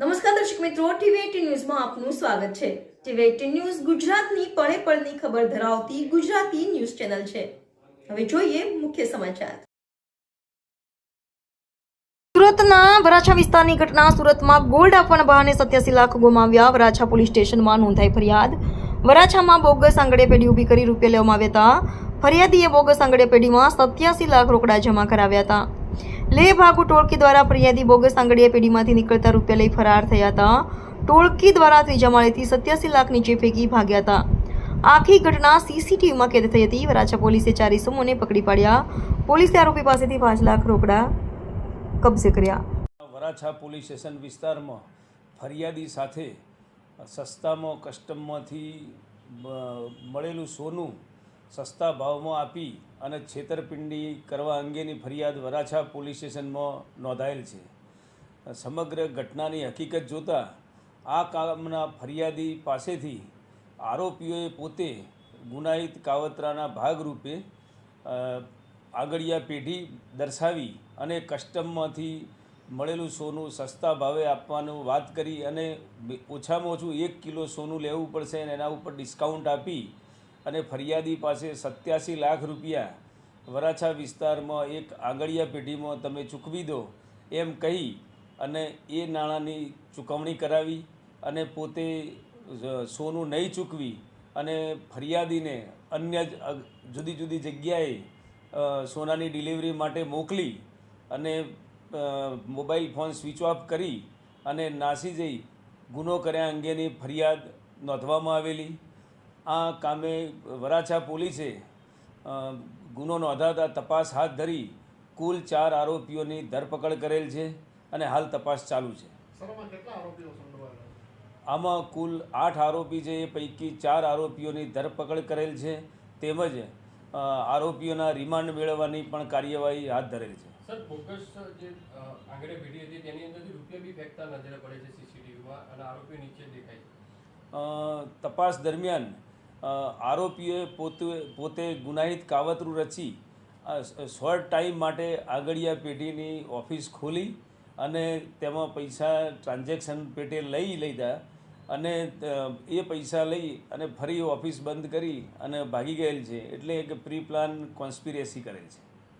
નમસ્કાર દર્શક મિત્રો ટીવી ન્યૂઝમાં આપનું સ્વાગત છે. ટીવી એટીન ન્યૂઝ ગુજરાતની પળે પળની ખબર ધરાવતી ગુજરાતી ન્યૂઝ ચેનલ છે. હવે જોઈએ મુખ્ય સમાચાર. સુરતના વરાછા વિસ્તારની ઘટના સુરતમાં ગોલ્ડ આપવાના બહાને સત્યાસી લાખ ગુમાવ્યા. વરાછા પોલીસ સ્ટેશનમાં નોંધાઈ ફરિયાદ. વરાછામાં બોગસ આંગળે પેઢી ઊભી કરી રૂપિયા લેવામાં આવ્યા હતા. ફરિયાદીએ બોગસ આંગળે પેઢીમાં સત્યાસી લાખ રોકડા જમા કરાવ્યા હતા. લે ભાગુ ટોળકી દ્વારા ફરિયાદી બોગસ આંગડીયા પેઢીમાંથી નીકળતા રૂપિયા લઈ ફરાર થયા હતા ટોળકી દ્વારા ત્રીજા માળેથી સત્યાસી લાખ નીચે ફેંકી ભાગ્યા હતા આખી ઘટના સીસીટીવીમાં કેદ થઈ હતી. વરાછા પોલીસે ચાર ઇસમોને પકડી પાડ્યા. પોલીસે આરોપી પાસેથી પાંચ લાખ રોકડા કબજે કર્યા. વરાછા પોલીસ સ્ટેશન વિસ્તારમાં ફરિયાદી સાથે સસ્તામાં કસ્ટમમાંથી મળેલું સોનું સસ્તા ભાવમાં આપી અને છેતરપિંડી કરવા અંગેની ફરિયાદ વરાછા પોલીસ સ્ટેશનમાં નોંધાયેલ છે. સમગ્ર ઘટનાની હકીકત જોતાં આ કામના ફરિયાદી પાસેથી આરોપીઓએ પોતે ગુનાહિત કાવતરાના ભાગરૂપે આગળિયા પેઢી દર્શાવી અને કસ્ટમમાંથી મળેલું સોનું સસ્તા ભાવે આપવાનું વાત કરી અને ઓછામાં ઓછું એક કિલો સોનું લેવું પડશે અને એના ઉપર ડિસ્કાઉન્ટ આપી અને ફરિયાદી પાસે સત્યાસી લાખ રૂપિયા વરાછા વિસ્તારમાં એક આંગળીયા પેઢીમાં તમે ચૂકવી દો એમ કહી અને એ નાણાંની ચૂકવણી કરાવી અને પોતે સોનું નહીં ચૂકવી અને ફરિયાદીને અન્ય જુદી જુદી જગ્યાએ સોનાની ડિલિવરી માટે મોકલી અને મોબાઈલ ફોન સ્વિચ ઓફ કરી અને નાસી જઈ ગુનો કર્યા અંગેની ફરિયાદ નોંધવામાં આવેલી. આ કામે વરાછા પોલીસે ગુનો નોંધાતા તપાસ હાથ ધરી કુલ ચાર આરોપીઓની ધરપકડ કરેલ છે અને હાલ તપાસ ચાલુ છે. આમાં કુલ આઠ આરોપી છે એ પૈકી ચાર આરોપીઓની ધરપકડ કરેલ છે તેમજ આરોપીઓના રિમાન્ડ મેળવવાની પણ કાર્યવાહી હાથ ધરેલ છે. સર બોગસ જે અ, આંગળે હતી તેની અંદરથી રૂપિયા બી ફેંકતા નજરે પડે છે સીસીટીવીમાં અને આરોપી નીચે દેખાય તપાસ દરમિયાન આરોપીએ પોતે પોતે ગુનાહિત કાવતરું રચી શોર્ટ ટાઈમ માટે આગળિયા પેઢીની ઓફિસ ખોલી અને તેમાં પૈસા ટ્રાન્ઝેક્શન પેટે લઈ લીધા અને એ પૈસા લઈ અને ફરી ઓફિસ બંધ કરી અને ભાગી ગયેલ છે. એટલે એક પ્રી પ્લાન કોન્સ્પિરેસી કરેલ છે.